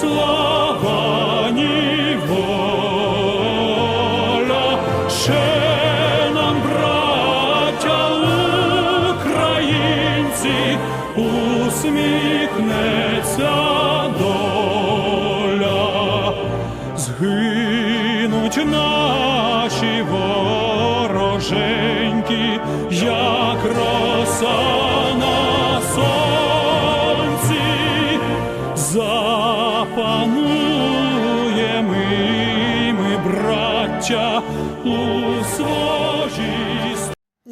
слава, ні ще нам, браття українці, усміхнеться доля, згинуть наші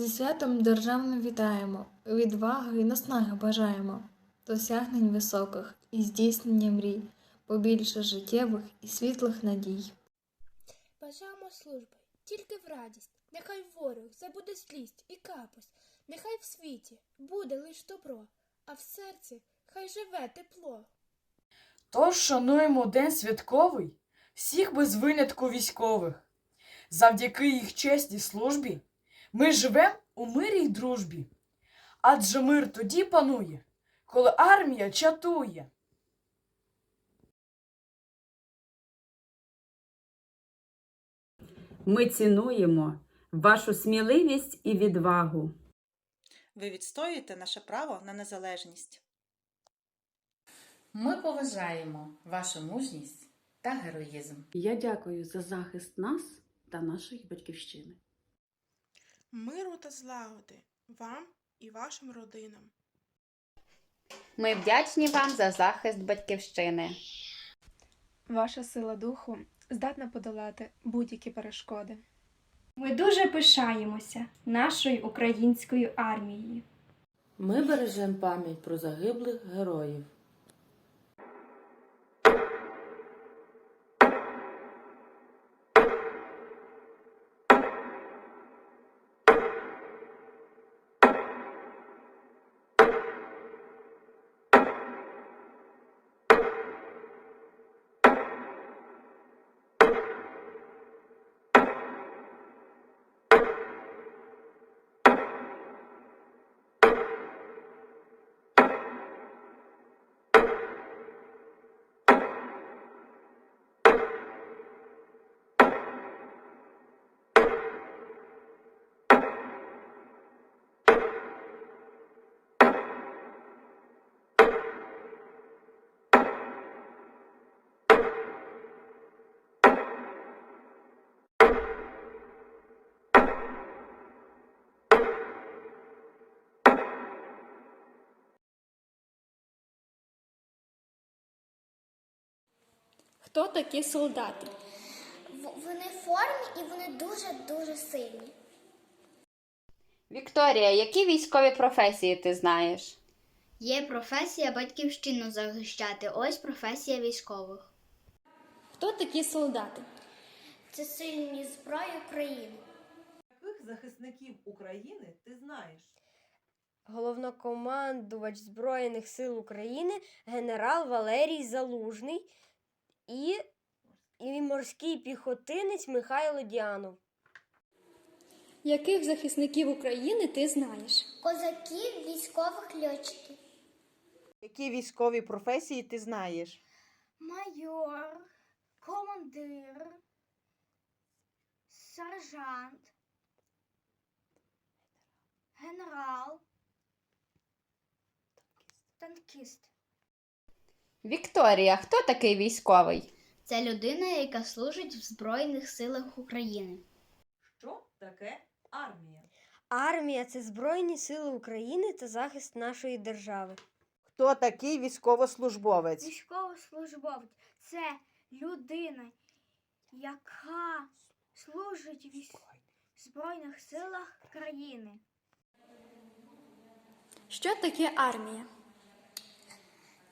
Зі святом державним вітаємо, відваги і наснаги бажаємо, досягнень високих і здійснення мрій, побільше життєвих і світлих надій. Бажаємо служби, тільки в радість, нехай ворог забуде злість і капость, нехай в світі буде лиш добро, а в серці хай живе тепло. Тож шануємо день святковий всіх без винятку військових. Завдяки їх чесній службі ми живемо у мирі й дружбі. Адже мир тоді панує, коли армія чатує. Ми цінуємо вашу сміливість і відвагу. Ви відстоюєте наше право на незалежність. Ми поважаємо вашу мужність та героїзм. Я дякую за захист нас та нашої батьківщини. Миру та злагоди вам і вашим родинам. Ми вдячні вам за захист батьківщини. Ваша сила духу здатна подолати будь-які перешкоди. Ми дуже пишаємося нашою українською армією. Ми бережемо пам'ять про загиблих героїв. Хто такі солдати? Вони в формі і вони дуже-дуже сильні. Вікторія, які військові професії ти знаєш? Є професія батьківщину захищати. Ось професія військових. Хто такі солдати? Це сильні зброї України. Яких захисників України ти знаєш? Головнокомандувач Збройних сил України генерал Валерій Залужний і, і морський піхотинець Михайло Діанов. Яких захисників України ти знаєш? Козаків, військових льотчиків. Які військові професії ти знаєш? Майор, командир, сержант, генерал, танкіст. Вікторія, хто такий військовий? Це людина, яка служить в Збройних силах України. Що таке армія? Армія це Збройні Сили України та захист нашої держави. Хто такий військовослужбовець? Військовослужбовець це людина, яка служить в військ- Збройних силах країни. Що таке армія?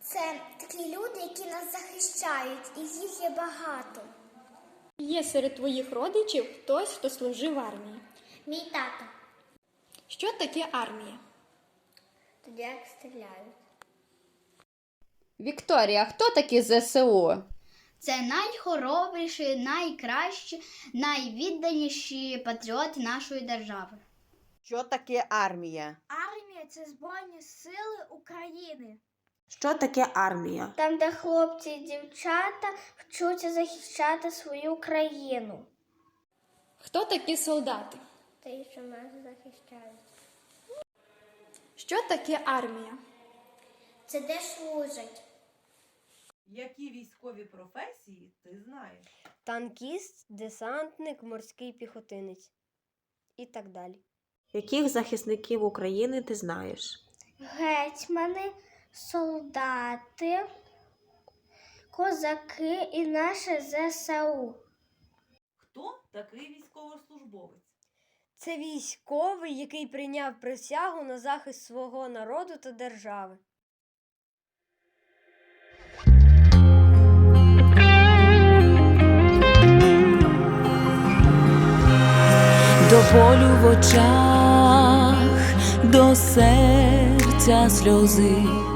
Це такі люди, які нас захищають, і їх є багато. Є серед твоїх родичів хтось, хто служив в армії. Мій тато. Що таке армія? Тоді як стріляють. Вікторія, хто такі ЗСУ? Це найхоробріші, найкращі, найвідданіші патріоти нашої держави. Що таке армія? Армія це Збройні Сили України. Що таке армія? Там, де хлопці і дівчата вчуться захищати свою країну. Хто такі солдати? Ті, що нас захищають. Що таке армія? Це де служать. Які військові професії ти знаєш? Танкіст, десантник, морський піхотинець і так далі. Яких захисників України ти знаєш? Гетьмани, солдати, козаки і наше ЗСУ. Хто такий військовослужбовець? Це військовий, який прийняв присягу на захист свого народу та держави. До болю в очах, до серця сльози.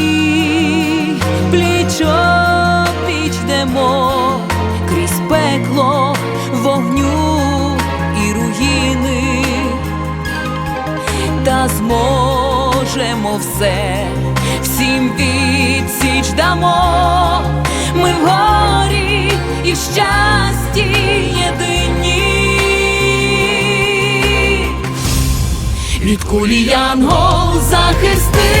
зможемо все, всім відсіч дамо, ми в горі і в щасті єдині. Від кулі янгол захистить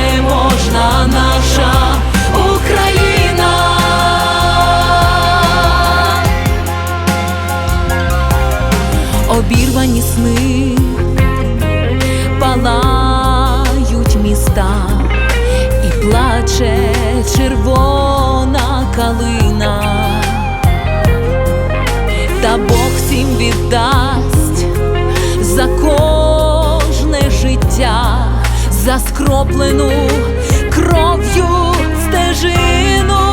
плаче червона калина, та Бог всім віддасть за кожне життя, за скроплену кров'ю стежину,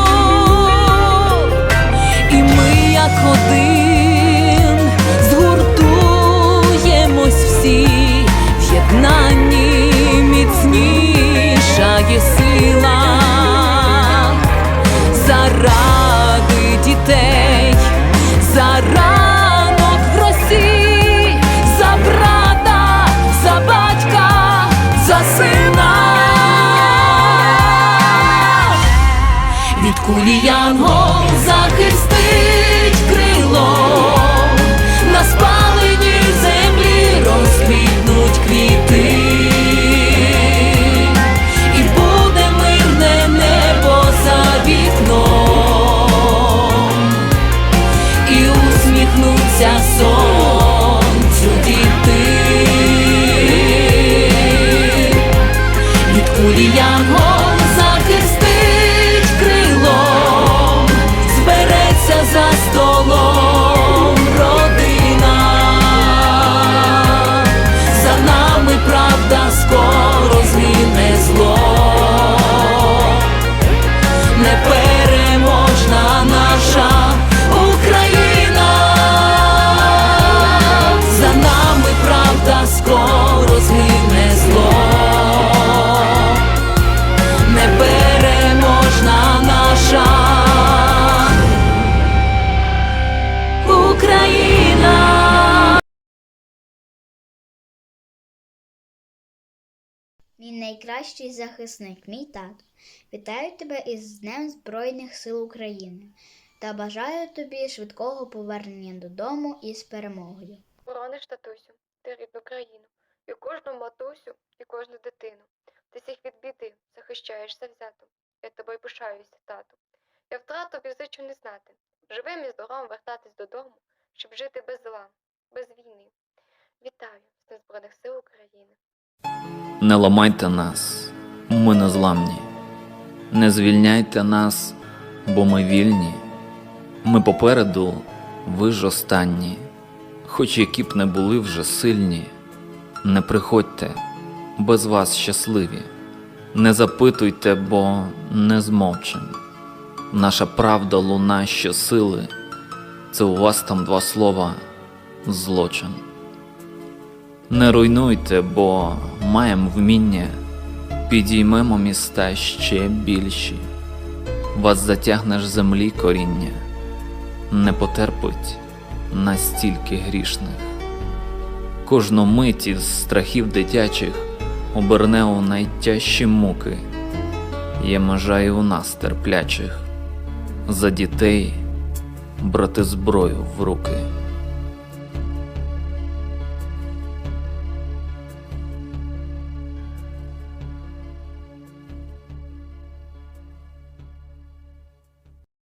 кулі янгол захистить крилом, на спаленій землі розквітнуть квіти, і буде мирне небо за вікном, і усміхнуться сонцю діти. Від кулі янгол Мій найкращий захисник, мій тато. Вітаю тебе із Днем Збройних сил України та бажаю тобі швидкого повернення додому із перемогою. Борониш, татусю, ти рідну країну. і кожну матусю, і кожну дитину. Ти всіх від біди захищаєш завзято. Я тобою пишаюся, тату. Я втрату зичу не знати. Живим і здоровим вертатись додому, щоб жити без зла, без війни. Вітаю з Збройних сил України. Не ламайте нас, ми незламні. Не звільняйте нас, бо ми вільні. Ми попереду, ви ж останні. Хоч які б не були вже сильні, не приходьте, без вас щасливі. Не запитуйте, бо не змовчим. Наша правда луна щосили, це у вас там два слова злочин. Не руйнуйте, бо маємо вміння, підіймемо міста ще більші. Вас затягне ж землі коріння, не потерпить настільки грішних. Кожну мить із страхів дитячих оберне у найтяжчі муки, є межа і у нас терплячих, за дітей брати зброю в руки.